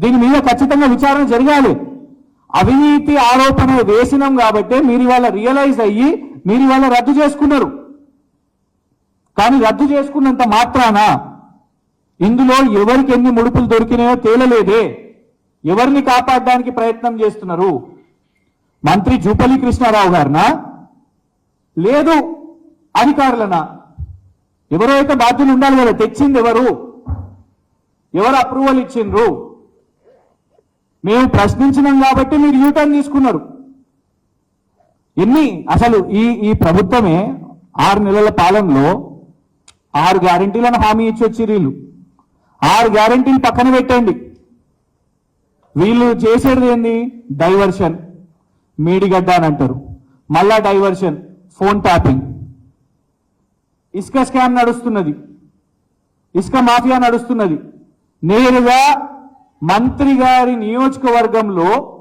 దీని మీద ఖచ్చితంగా విచారణ జరగాలి. అవినీతి ఆరోపణ వేసినాం కాబట్టి మీరు ఇవాళ రియలైజ్ అయ్యి మీరు ఇవాళ రద్దు చేసుకున్నారు. కానీ రద్దు చేసుకున్నంత మాత్రాన ఇందులో ఎవరికి ఎన్ని ముడుపులు దొరికినాయో తేలలేదే. ఎవరిని కాపాడడానికి ప్రయత్నం చేస్తున్నారు? మంత్రి జూపల్లి కృష్ణారావు గారినా? లేదు. అధికారులనా? ఎవరో అయితే బాధ్యులు ఉండాలి కదా తెచ్చింది ఎవరు? ఎవరు అప్రూవల్ ఇచ్చిండ్రు? మేము ప్రశ్నించినాం కాబట్టి మీరు యూటర్న్ తీసుకున్నారు. ఎన్ని అసలు ఈ ఈ ప్రభుత్వమే ఆరు నెలల పాలనలో ఆరు గ్యారంటీలను హామీ ఇచ్చి వచ్చి వీళ్ళు. ఆరు గ్యారంటీలు పక్కన పెట్టండి. వీళ్ళు చేసేది ఏంది? డైవర్షన్. మీడిగడ్డ అని అంటారు. మళ్ళా డైవర్షన్. Phone tapping. ఇసుక స్కామ్ నడుస్తున్నది. ఇసుక మాఫియా నడుస్తున్నది. నేరుగా మంత్రి గారి నియోజకవర్గంలో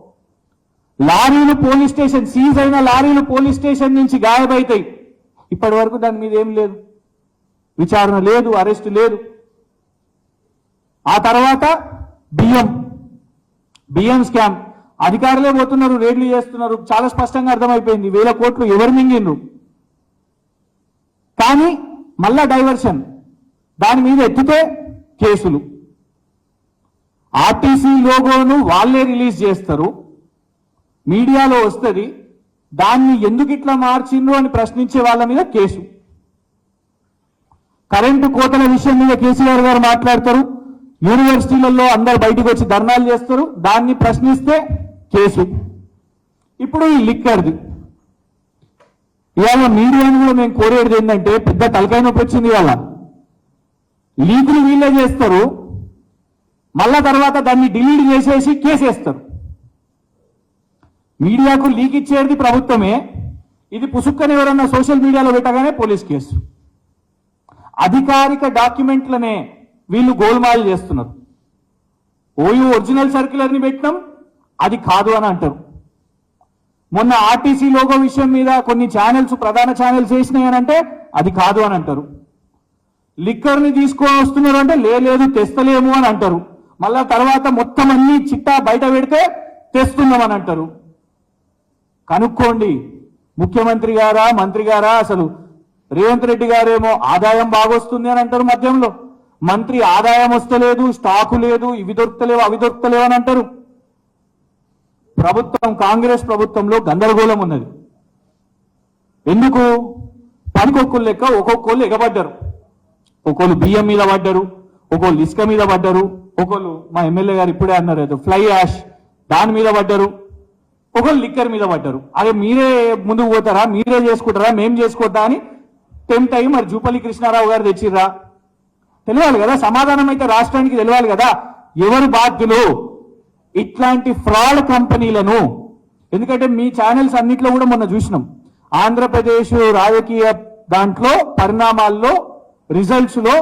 లారీలు పోలీస్ స్టేషన్ సీజ్ అయిన లారీలు పోలీస్ స్టేషన్ నుంచి గాయబైతాయి. ఇప్పటి వరకు దాని మీద ఏం లేదు. విచారణ లేదు అరెస్ట్ లేదు. ఆ తర్వాత బియ్యం బియ్యం స్కామ్. అధికారులే పోతున్నారు రేడ్లు చేస్తున్నారు. చాలా స్పష్టంగా అర్థమైపోయింది. వేల కోట్లు ఎవరు మింగిండ్రు? కానీ మళ్ళా డైవర్షన్. దాని మీద ఎత్తితే కేసులు. ఆర్టీసీ లోగోను వాళ్ళే రిలీజ్ చేస్తారు. మీడియాలో వస్తుంది. దాన్ని ఎందుకు ఇట్లా మార్చిండ్రు అని ప్రశ్నించే వాళ్ళ మీద కేసు. కరెంటు కోతల విషయం మీద కేసీఆర్ గారు మాట్లాడతారు. యూనివర్సిటీలలో అందరు బయటకు వచ్చి ధర్నాలు చేస్తారు. దాన్ని ప్రశ్నిస్తే కేసు. ఇప్పుడు ఈ లిక్కర్ది. ఇవాళ మీడియాను కూడా మేము కోరేది ఏంటంటే పెద్ద తలకాయ నొప్పి వచ్చింది ఇవాళ. లీకులు వీళ్ళే చేస్తారు. మళ్ళా తర్వాత దాన్ని డిలీట్ చేసేసి కేసేస్తారు. మీడియాకు లీక్ ఇచ్చేది ప్రభుత్వమే. ఇది పుసుక్కని ఎవరన్నా సోషల్ మీడియాలో పెట్టగానే పోలీస్ కేసు. అధికారిక డాక్యుమెంట్లనే వీళ్ళు గోల్మాల్ చేస్తున్నారు. ఓయూ ఒరిజినల్ సర్క్యులర్ని పెట్టినాం అది కాదు అని అంటారు. మొన్న ఆర్టీసీ లోగో విషయం మీద కొన్ని ఛానల్స్ ప్రధాన ఛానల్స్ వేసినాయి అని అంటే అది కాదు అని అంటారు. లిక్కర్ని తీసుకొని వస్తున్నారు అంటే లేదు తెస్తలేము అని అంటారు. మళ్ళా తర్వాత మొత్తం అన్ని చిట్టా బయట పెడితే తెస్తున్నామని అంటారు. కనుక్కోండి. ముఖ్యమంత్రి గారా మంత్రి గారా అసలు రేవంత్ రెడ్డి గారేమో ఆదాయం బాగొస్తుంది అని అంటారు మధ్యంలో. మంత్రి ఆదాయం వస్తలేదు స్టాకు లేదు ఇవి దొరుకుతలేవు అవి దొరుకుతలేవు అని అంటారు. ప్రభుత్వం కాంగ్రెస్ ప్రభుత్వంలో గందరగోళం ఉన్నది. ఎందుకు? పనికొక్కులు లెక్క ఒక్కొక్కళ్ళు ఎగబడ్డారు. ఒకళ్ళు బియ్యం మీద పడ్డారు ఒక్కోళ్ళు ఇసుక మీద పడ్డారు ఒకళ్ళు మా ఎమ్మెల్యే గారు ఇప్పుడే అన్నారు ఏదో ఫ్లై యాష్ దాని మీద పడ్డారు. ఒకళ్ళు లిక్కర్ మీద పడ్డారు. అదే మీరే ముందుకు పోతారా? మీరే చేసుకుంటారా? మేం చేసుకోద్దా అని టెంప్ట్ అయ్యి మరి జూపల్లి కృష్ణారావు గారు తెచ్చిర్రా. తెలియాలి కదా సమాధానం అయితే రాష్ట్రానికి తెలియాలి కదా. ఎవరు బాధ్యులు? ఇట్లాంటి ఫ్రాడ్ కంపెనీలను. ఎందుకంటే మీ ఛానల్స్ అన్నిట్లో కూడా మొన్న చూసినాం. ఆంధ్రప్రదేశ్ రాజకీయ దాంట్లో పరిణామాల్లో రిజల్ట్స్లో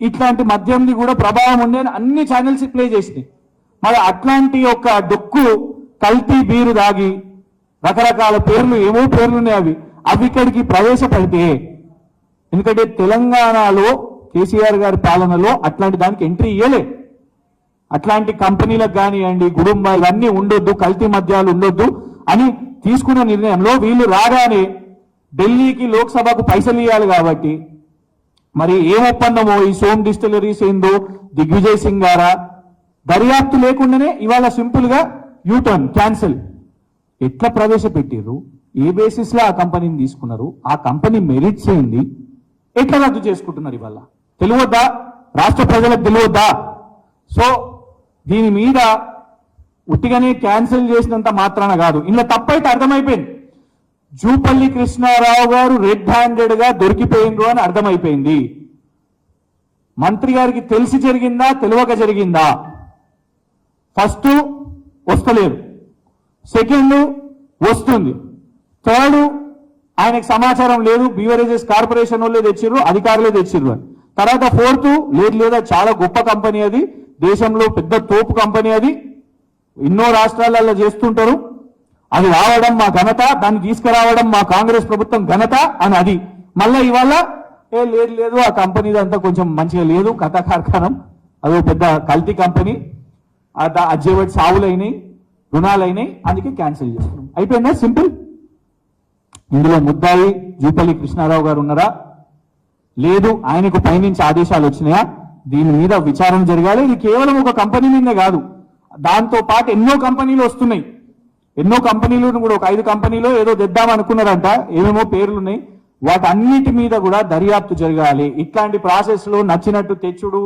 ఇట్లాంటి మద్యంది కూడా ప్రభావం ఉంది అని అన్ని ఛానల్స్ ప్లే చేసినాయి. మరి అట్లాంటి ఒక డొక్కు కల్తీ బీరు దాగి రకరకాల పేర్లు ఏమో పేర్లు ఉన్నాయి అవి. అవి ఇక్కడికి ప్రవేశపెడితే ఎందుకంటే తెలంగాణలో కేసీఆర్ గారి పాలనలో అట్లాంటి దానికి ఎంట్రీ ఇయ్యలే. అట్లాంటి కంపెనీలకు కానివ్వండి గుడుంబాలు అన్నీ ఉండొద్దు కల్తీ మద్యాలు ఉండొద్దు అని తీసుకున్న నిర్ణయంలో వీళ్ళు రాగానే ఢిల్లీకి లోక్సభకు పైసలు ఇవ్వాలి కాబట్టి మరి ఏం ఒప్పందమో ఈ సోమ్ డిస్టిలరీస్ ఏందో దిగ్విజయ్ సింగ్ గారా? దర్యాప్తు లేకుండానే ఇవాళ సింపుల్గా యూటర్న్ క్యాన్సిల్. ఎట్లా ప్రవేశపెట్టారు ఏ బేసిస్లో ఆ కంపెనీని తీసుకున్నారు? ఆ కంపెనీ మెరిట్స్ ఏంది? ఎట్లా రద్దు చేసుకుంటున్నారు ఇవాళ? తెలియద్దా రాష్ట్ర ప్రజలకు తెలియద్దా సో దీని మీద ఉట్టిగానే క్యాన్సిల్ చేసినంత మాత్రాన కాదు. ఇందులో తప్పైతే అర్థమైపోయింది. జూపల్లి కృష్ణారావు గారు రెడ్ హ్యాండెడ్గా దొరికిపోయిండ్రు అని అర్థమైపోయింది. మంత్రి గారికి తెలిసి జరిగిందా తెలియక జరిగిందా? ఫస్ట్ వస్తలేదు. సెకండ్ వస్తుంది. థర్డ్ ఆయనకు సమాచారం లేదు బీవరేజెస్ కార్పొరేషన్ వాళ్ళే తెచ్చిర్రు అధికారులే తెచ్చిర్రు అని. తర్వాత ఫోర్త్ లేదు లేదా చాలా గొప్ప కంపెనీ అది. దేశంలో పెద్ద తోపు కంపెనీ అది. ఎన్నో రాష్ట్రాలలో చేస్తుంటారు. అది రావడం మా ఘనత దాన్ని తీసుకురావడం మా కాంగ్రెస్ ప్రభుత్వం ఘనత అని అది. మళ్ళా ఇవాళ ఏ లేదు లేదు ఆ కంపెనీ అంతా కొంచెం మంచిగా లేదు కథ కార్ఖానం అదో పెద్ద కల్తీ కంపెనీ అజ్జేవటి సావులైనాయి రుణాలైనాయి అందుకే క్యాన్సిల్ చేస్తున్నాం. అయిపోయిందా? సింపుల్? ఇందులో ముద్దాయి జూపల్లి కృష్ణారావు గారు ఉన్నారా? లేదు ఆయనకు పైనుంచి ఆదేశాలు వచ్చినాయా? దీని మీద విచారణ జరగాలి. ఇది కేవలం ఒక కంపెనీ మీదే కాదు. దాంతో పాటు ఎన్నో కంపెనీలు వస్తున్నాయి. ఎన్నో కంపెనీలు కూడా ఒక ఐదు కంపెనీలో ఏదో తెద్దాం అనుకున్నారంట ఏమేమో పేర్లు ఉన్నాయి వాటన్నిటి మీద కూడా దర్యాప్తు జరగాలి. ఇట్లాంటి ప్రాసెస్లో నచ్చినట్టు తెచ్చుడు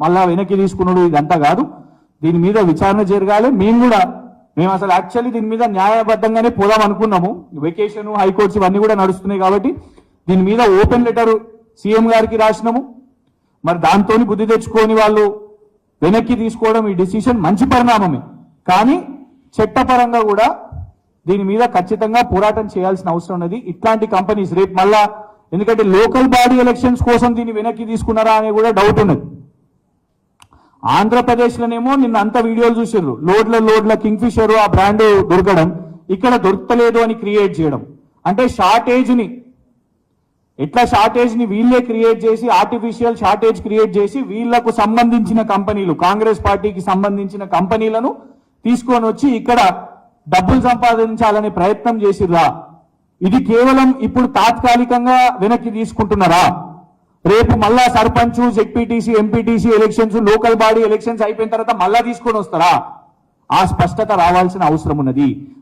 మళ్ళా వెనక్కి తీసుకున్నాడు ఇదంతా కాదు. దీని మీద విచారణ జరగాలి. మేము కూడా మేము అసలు యాక్చువల్లీ దీని మీద న్యాయబద్ధంగానే పోదాం అనుకున్నాము. వెకేషన్ హైకోర్ట్స్ ఇవన్నీ కూడా నడుస్తున్నాయి కాబట్టి దీని మీద ఓపెన్ లెటర్ సీఎం గారికి రాసినాము. మరి దాంతో బుద్ధి తెచ్చుకొని వాళ్ళు వెనక్కి తీసుకోవడం ఈ డిసిషన్ మంచి పరిణామమే. కానీ చట్టపరంగా కూడా దీని మీద ఖచ్చితంగా పోరాటం చేయాల్సిన అవసరం ఉన్నది. ఇట్లాంటి కంపెనీస్ రేపు మళ్ళా ఎందుకంటే లోకల్ బాడీ ఎలక్షన్స్ కోసం దీన్ని వెనక్కి తీసుకున్నారా అనే కూడా డౌట్ ఉన్నది. ఆంధ్రప్రదేశ్లోనేమో నిన్న అంత వీడియోలు చూసారు లోడ్ల లోడ్ల కింగ్ఫిషర్ ఆ బ్రాండ్ దొరకడం ఇక్కడ దొరకలేదు అని క్రియేట్ చేయడం. అంటే షార్టేజ్ని ఎట్లా షార్టేజ్ని వీళ్ళే క్రియేట్ చేసి ఆర్టిఫిషియల్ షార్టేజ్ క్రియేట్ చేసి వీళ్ళకు సంబంధించిన కంపెనీలు కాంగ్రెస్ పార్టీకి సంబంధించిన కంపెనీలను తీసుకొని వచ్చి ఇక్కడ డబ్బులు సంపాదించాలనే ప్రయత్నం చేసిర్రా? ఇది కేవలం ఇప్పుడు తాత్కాలికంగా వెనక్కి తీసుకుంటున్నారా? రేపు మళ్ళా sarpanch ZPTC MPTC elections local body elections అయిపోయిన తర్వాత మళ్ళా తీసుకొని వస్తారా? ఆ స్పష్టత రావాల్సిన అవసరం ఉన్నది.